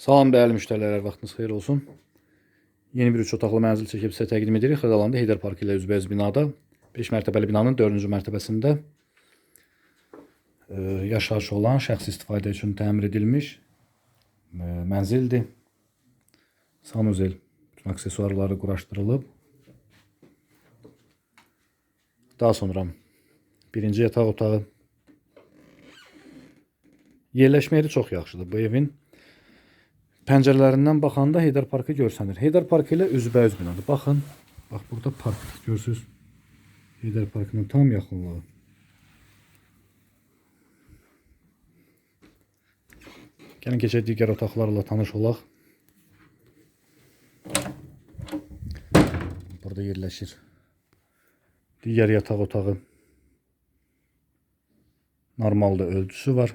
Salam dəyərli müştərilər, vaxtınız xeyir olsun. Yeni bir üç otaqlı mənzil çəkib sizə təqdim edirik. Xırdalanda Heydər Parkı ilə üzbəüz binada. 5 mərtəbəli binanın 4-cü mərtəbəsində e, yaşayış olan, şəxsi istifadə üçün təmir edilmiş e, mənzildir. Sanuzel bütün aksesuarları quraşdırılıb. Daha sonra birinci yataq otağı. Yerləşmə yeri çox yaxşıdır. Bu evin Pəncərələrindən baxanda Heydər Parkı görsənir. Heydər Parkı ilə üzbəüz binadır. Baxın, bax burada park görürsüz. Heydər Parkının tam yaxınlığı. Gəlin keçək digər otaqlarla tanış olaq. Burada yerləşir. Digər yataq otağı. Normalda ölçüsü var.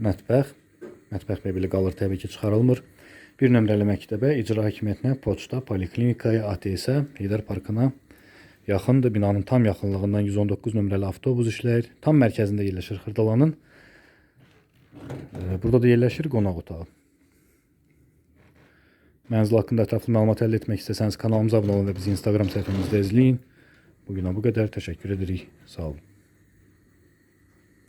Mətbəx. Mətbəx mebeli qalır təbii ki, çıxarılmır. Bir nömrəli məktəbə, icra hakimiyyətinə, poçta, poliklinikaya, ATS-ə, Heydər Parkına yaxındır. Binanın tam yaxınlığından 119 nömrəli avtobus işləyir. Tam mərkəzində yerləşir Xırdalanın. Burada da yerləşir qonaq otağı. Mənzil haqqında ətraflı məlumat əldə etmək istəsəniz kanalımıza abunə olun və bizi Instagram səhifəmizdə izləyin. Bugünə bu qədər. Təşəkkür edirik. Sağ olun.